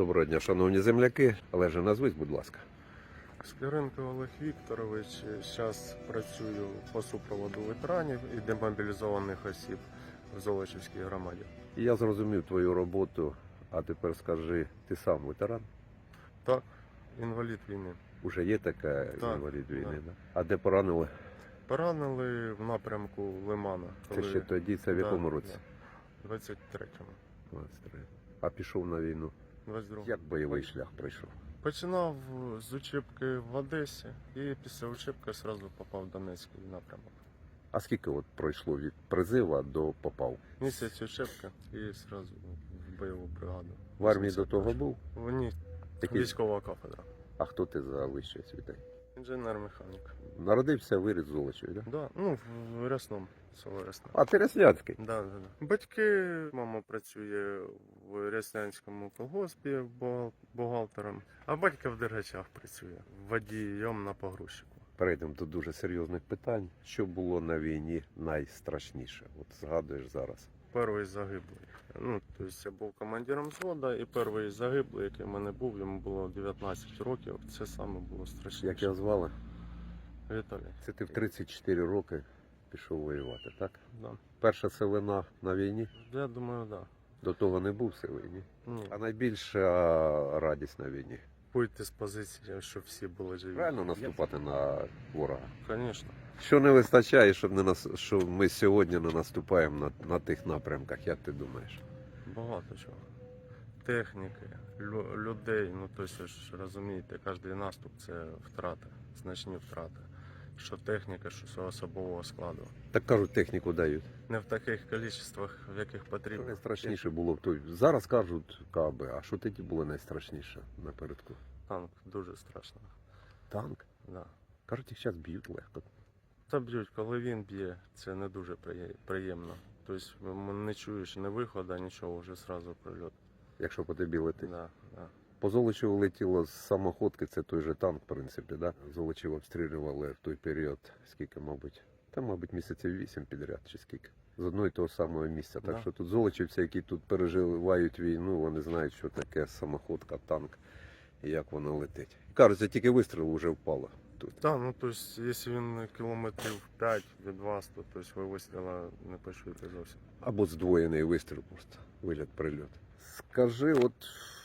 Доброго дня, шановні земляки. Олеже, назвись, будь ласка. Скляренко Олег Вікторович. Зараз працюю по супроводу ветеранів і демобілізованих осіб в Золочівській громаді. Я зрозумів твою роботу, а тепер скажи, ти сам ветеран? Так, інвалід війни. Уже є така Так, інвалід війни, так. да? А де поранили? Поранили в напрямку Лимана. Це ще тоді, це в якому році? да. 23-му. 23. А пішов на війну. 22 Як бойовий шлях пройшов? Починав з учебки в Одесі і після учебки одразу попав в Донецький напрямок. А скільки от пройшло від призива до попав? Місяць учебки і одразу в бойову бригаду. В армії до того був? В ні. Військова кафедра. А хто ти за вищою освітою? Інженер-механік. Народився виріс Золочеві, да? Да, ну, в Рясному, село Рясне. А ти Ряснянський. Да, да, да. Батьки, мама працює в Ряснянському колгоспі бухгал- бухгалтером, а батько в Дергачах працює водієм на погрузчику. Перейдемо до дуже серйозних питань. Що було на війні найстрашніше? От згадуєш зараз. Перший загиблий. Ну, тобто я був командиром взвода, і перший загиблий, який в мене був, йому було 19 років. Це саме було страшніше. Як його звали? Віталій. Це ти в 34 роки пішов воювати, так? Да. Перша селена на війні, Я думаю, так. до того не був селені. Ні. А найбільша радість на війні. Вийти з позиції, щоб всі були живі. Правильно наступати на ворога. Звісно. Що не вистачає, щоб не нас, що ми сьогодні не наступаємо на, на тих напрямках, як ти думаєш? Багато чого. Техніки, лю- людей, ну то ж розумієте, кожен наступ це втрата, значні втрати. Що техніка, що особового складу. Так кажуть, техніку дають. Не в таких кількостях, в яких потрібно. найстрашніше було той. Зараз кажуть каби, а що тоді було найстрашніше напередку? Танк дуже страшно. Танк. Да. Кажуть, їх зараз б'ють легко. Та б'ють, коли він б'є, це не дуже приємно. Тобто не чуєш ні виходу, нічого, вже одразу прильот. Якщо по тобі летить. Да, да. По Золочеву летіло з самоходки, це той же танк, в принципі, да? Золочів обстрілювали в той період, скільки, мабуть, там, мабуть, місяців вісім підряд, чи скільки. З одного і того самого місця. Так Да. що тут золочівці, які тут переживають війну, вони знають, що таке самоходка, танк і як воно летить. Кажуть, тільки вистріл вже впало тут. Так, ну тобто, якщо він кілометрів 5 від вас, то тобто, ви вистріла не почуєте зовсім. Або здвоєний вистріл просто, виліт, прильот. Скажи, от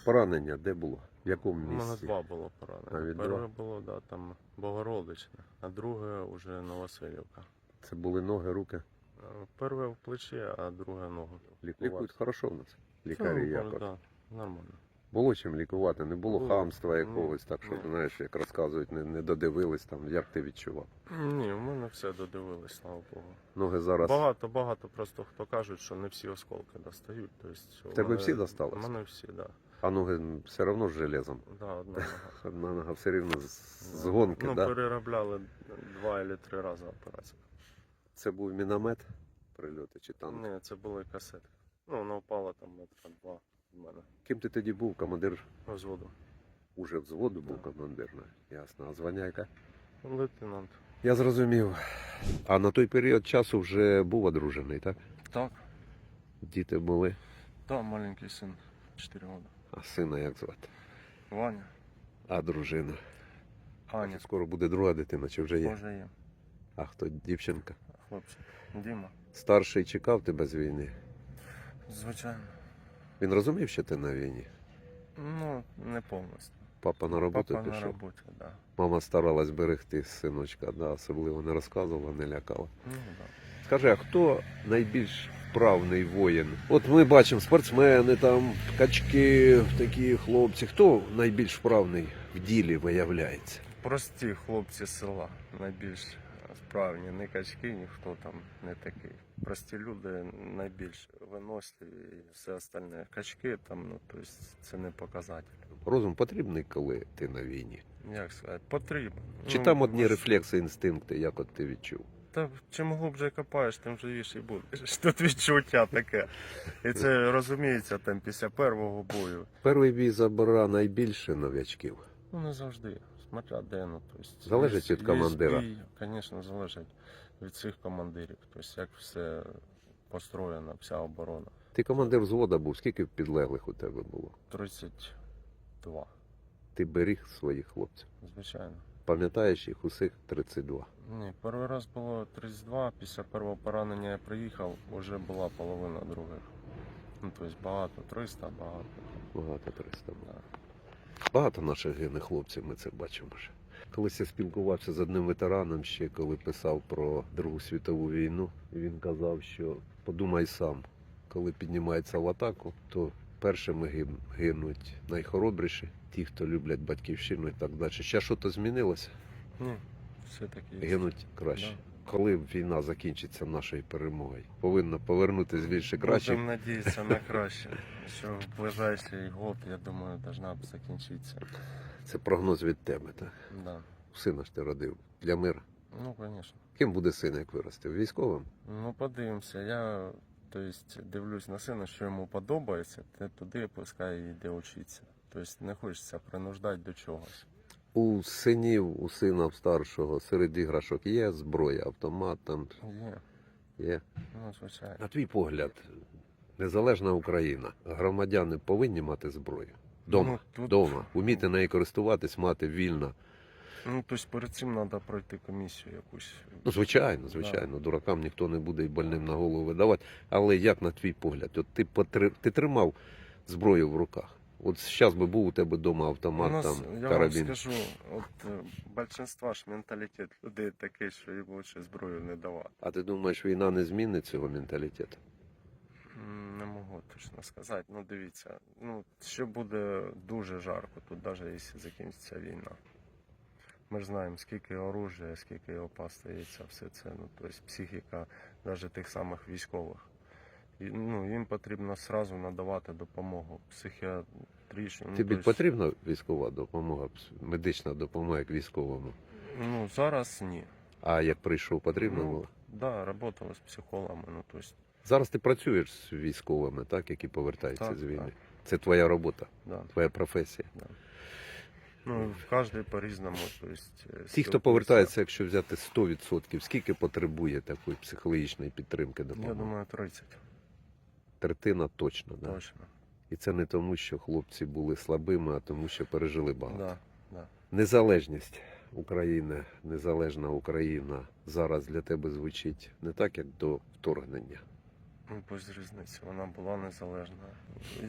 поранення де було? В якому У мене два було поранення. Навіть Перше два? було, да, там Богородичне, а друге вже Новоселівка. Це були ноги, руки. Е, Перше в плечі, а друге ногу. Лікують хорошо в нас. Лікарі як от. да, нормально. Було чим лікувати, не було хамства якогось, так що, знаєш, як розказують, не, не додивились там, як ти відчував. Ні, в мене все додивилось, слава Богу. Ноги зараз. Багато, багато просто хто кажуть, що не всі осколки достають. Тобто, тебе мене- всі досталось? У мене всі, так. Да. А ноги все одно з железом. Да, одна нога. Одна нога все рівно з, з гонки, ну, да? переробляли два або три рази операцію. Це був міномет прильоти чи танк. Ні, це були касети. Ну, вона впала там метра два. Ким ти тоді був? Командир Взводу. уже взводу був командир. ну, Ясно. А звання яке? Лейтенант. Я зрозумів. А на той період часу вже був одружений, так? Так. Діти були. Там маленький син. 4 роки. А сина як звати? Ваня. А дружина. Аня. Скоро буде друга дитина, чи вже є? Може є. А хто дівчинка? Хлопчик. Діма. Старший чекав тебе з війни. Звичайно. Він розумів, що ти на війні. Ну, не повністю. Папа на роботу Папа пішов. на роботі, так. Да. Мама старалась берегти синочка, да, особливо не розказувала, не лякала. Ну, да. Скажи, а хто найбільш вправний воїн? От ми бачимо спортсмени, там качки, такі хлопці. Хто найбільш вправний в ділі виявляється? Прості хлопці з села найбільш справні, не качки, ніхто там не такий. Прості люди найбільш виносливі і все остальне. Качки там, ну тобто це не показатель. Розум потрібний, коли ти на війні? Як сказати, потрібен. Чи Ну, там одні ви рефлекси, інстинкти, як от ти відчув? Та чим глубже копаєш, тим живіше будеш. Тут відчуття таке. І це розуміється там після першого бою. Перший бій забира найбільше новячків. Ну не завжди. Смотря де, ну тобто. Залежить від командира. Звісно, залежить від цих командирів. Тобто як все построєно, вся оборона. Ти командир взвода був, скільки підлеглих у тебе було? 30 32. Ти беріг своїх хлопців. Звичайно. Пам'ятаєш їх усіх 32. Ні, перший раз було 32, після першого поранення я приїхав, вже була половина других. Ну, тобто багато, 300, багато. Багато 300 було. Да. Багато наших гених хлопців, ми це бачимо вже. Колись я спілкувався з одним ветераном ще, коли писав про Другу світову війну, він казав, що подумай сам, коли піднімається в атаку, то першими гинуть найхоробріші, ті, хто люблять батьківщину і так далі. Ще що то змінилося, Ні, все-таки є. гинуть краще. Да. Коли війна закінчиться нашою перемогою, повинна повернутися більше краще. Будемо надіятися на краще. Що в ближайший год, я думаю, б закінчитися. Це прогноз від тебе. Так? Да. Сина ж ти родив для мира. Ну, звісно. Ким буде син, як виросте? Військовим? Ну, подивимося. Я то дивлюсь на сина, що йому подобається, те туди пускай йде вчитися. Тобто не хочеться принуждати до чогось. У синів, у сина старшого серед іграшок є зброя, автомат там Є, є. ну, звичайно. На твій погляд, незалежна Україна, громадяни повинні мати зброю. Дома. Ну, тут, Дома. Вміти нею користуватись, мати вільно. Ну, тобто перед цим треба пройти комісію якусь. Ну, звичайно, звичайно, дуракам ніхто не буде і больним на голову видавати. Але як на твій погляд? От ти потри... ти тримав зброю в руках. От зараз би був у тебе вдома автомат, У нас, там, я карабін. вам скажу, от е, ж менталітет людей такий, що їм лучше зброю не давати. А ти думаєш, війна не змінить цього менталітету? Не можу точно сказати. Ну дивіться, ну ще буде дуже жарко тут, навіть якщо закінчиться війна. Ми ж знаємо, скільки оружия, скільки його стається, все це. Ну, тобто психіка навіть тих самих військових. Ну, їм потрібно сразу надавати допомогу психіатричну. ну, Тобі тобто, потрібна військова допомога, пс- медична допомога як військовому? Ну, зараз ні. А як прийшов, потрібно Ну, було? Да, работала з психологами, ну, тобто, Зараз ти працюєш з військовими, так, які повертаються Так, з війни. так. Це твоя робота, да. твоя професія. Ну, в кожній по-різному. Тобто, Ті, хто повертається, якщо взяти 100%, скільки потребує такої психологічної підтримки допомоги? Я думаю, 30, Третина точно, да? точно. І це не тому, що хлопці були слабими, а тому, що пережили багато. Да, да. Незалежність України, незалежна Україна зараз для тебе звучить не так, як до вторгнення. Ну, без різниці, вона була незалежна.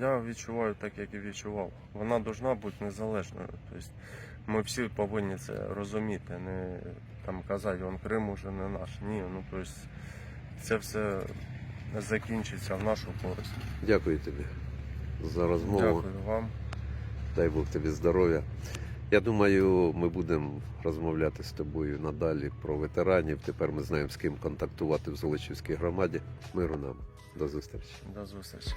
Я відчуваю так, як і відчував. Вона повинна бути незалежною. Тобто ми всі повинні це розуміти, не там казати, он Крим уже не наш. Ні, ну тобто це все закінчиться в нашу користь. Дякую тобі за розмову. Дякую вам. Дай Бог тобі здоров'я. Я думаю, ми будемо розмовляти з тобою надалі про ветеранів. Тепер ми знаємо, з ким контактувати в Золочівській громаді. Миру нам. До зустрічі. До зустрічі.